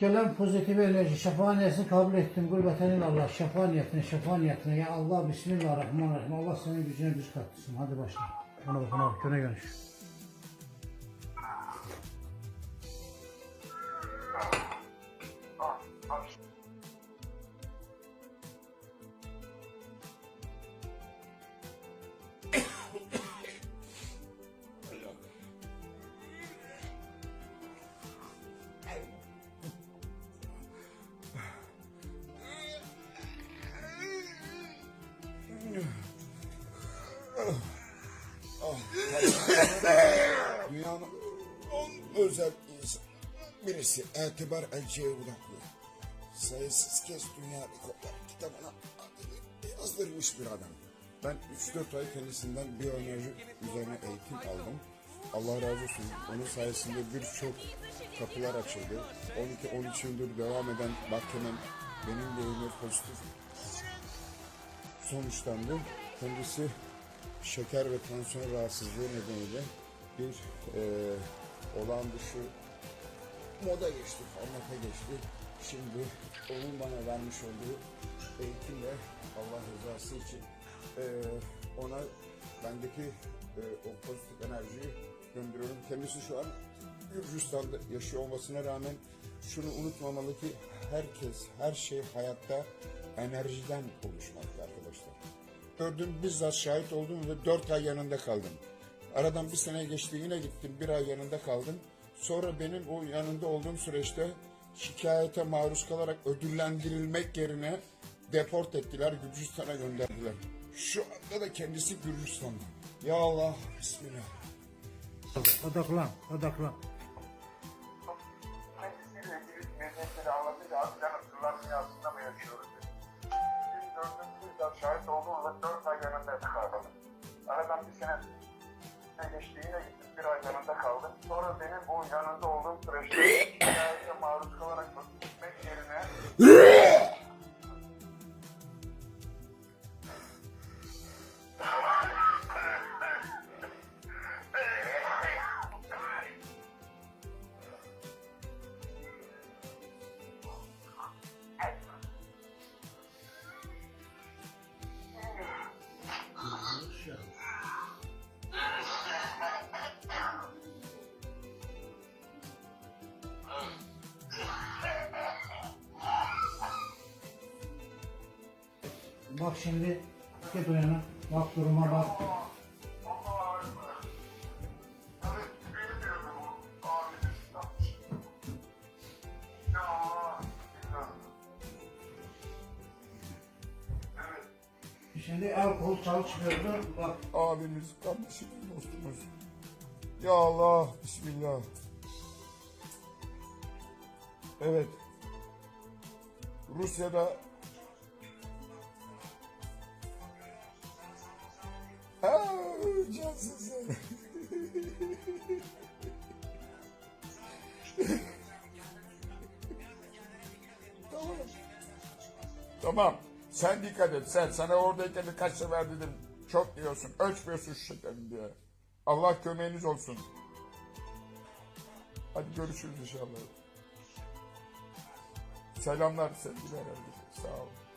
Gelen pozitif enerji, şefa niyetini kabul ettim. Gurbetenin Allah, şefa niyetini, şefa niyetini. Ya Allah, Bismillahirrahmanirrahim. Allah senin gücüne güç katsın. Hadi başla. Buna bak, buna bak. Göne Dünyanın en özel insan birisi etibar elçiye odaklı. Sayısız kez dünya rekorlar kitabına adını yazdırmış bir adam. Ben 3-4 ay kendisinden biyoenerji üzerine eğitim aldım. Allah razı olsun. Onun sayesinde birçok kapılar açıldı. 12-13 yıldır devam eden mahkemem benim lehime pozitif sonuçlandı. Kendisi şeker ve tansiyon rahatsızlığı nedeniyle bir e, olağan dışı moda geçti, formata geçti. Şimdi onun bana vermiş olduğu eğitimle Allah rızası için e, ona bendeki e, o pozitif enerjiyi gönderiyorum. Kendisi şu an Gürcistan'da yaşıyor olmasına rağmen şunu unutmamalı ki herkes, her şey hayatta enerjiden oluşmakta arkadaşlar. Gördüm bizzat şahit oldum ve dört ay yanında kaldım. Aradan bir sene geçti yine gittim bir ay yanında kaldım. Sonra benim o yanında olduğum süreçte şikayete maruz kalarak ödüllendirilmek yerine deport ettiler, Gürcistan'a gönderdiler. Şu anda da kendisi Gürcistan'da. Ya Allah, Bismillah. Odaklan, odaklan. Olduğumuzda dört ay yanında kaldım. Aradan bir sene geçti yine gittim bir ay yanında kaldım. Sonra benim bu yanında olduğum süreçte Bak şimdi, git o. Bak duruma bak. Şimdi alkol çalışmıyordu. Bak, Abimiz, kardeşimiz, dostumuz. Ya Allah, Bismillah. Evet. Rusya'da cansın sen. tamam. Tamam. Sen dikkat et sen. Sana oradayken de kaç sefer dedim. Çok diyorsun. Ölçmüyorsun şu şekerini diye. Allah kömeğiniz olsun. Hadi görüşürüz inşallah. Selamlar sevgiler herkese. Sağ olun.